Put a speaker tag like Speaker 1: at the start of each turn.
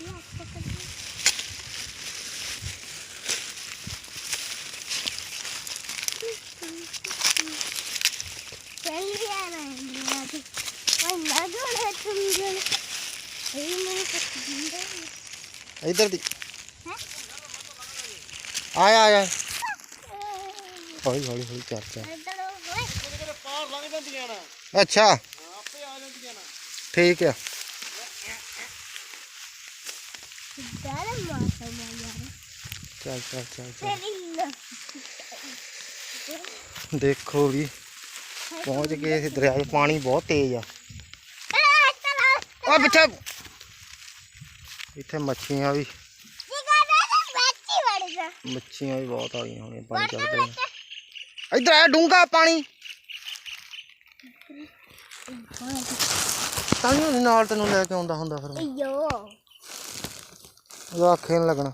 Speaker 1: है आपको करनी चल गया ना मेरा भी और ना जोड़े तुम जोड़े यही ठीक
Speaker 2: है। चल
Speaker 1: चल
Speaker 2: चल देखो भी पहुँच गए दरिया पानी
Speaker 1: बहुत तेज
Speaker 3: है। इतने मछिया भी। मछिया
Speaker 2: भी
Speaker 3: बहुत आ गई होनी
Speaker 2: पानी चलते
Speaker 1: इधर
Speaker 2: आया डूँगा पानी। ਤਾਂ ਹੀ ਨਾਲ ਤੈਨੂੰ ਲੈ ਕੇ ਆਉਂਦਾ ਹੁੰਦਾ ਫਿਰ ਮੈਂ।
Speaker 1: अयो
Speaker 2: ਉਹਦਾ ਆਖੇ ਨੀ ਲੱਗਣਾ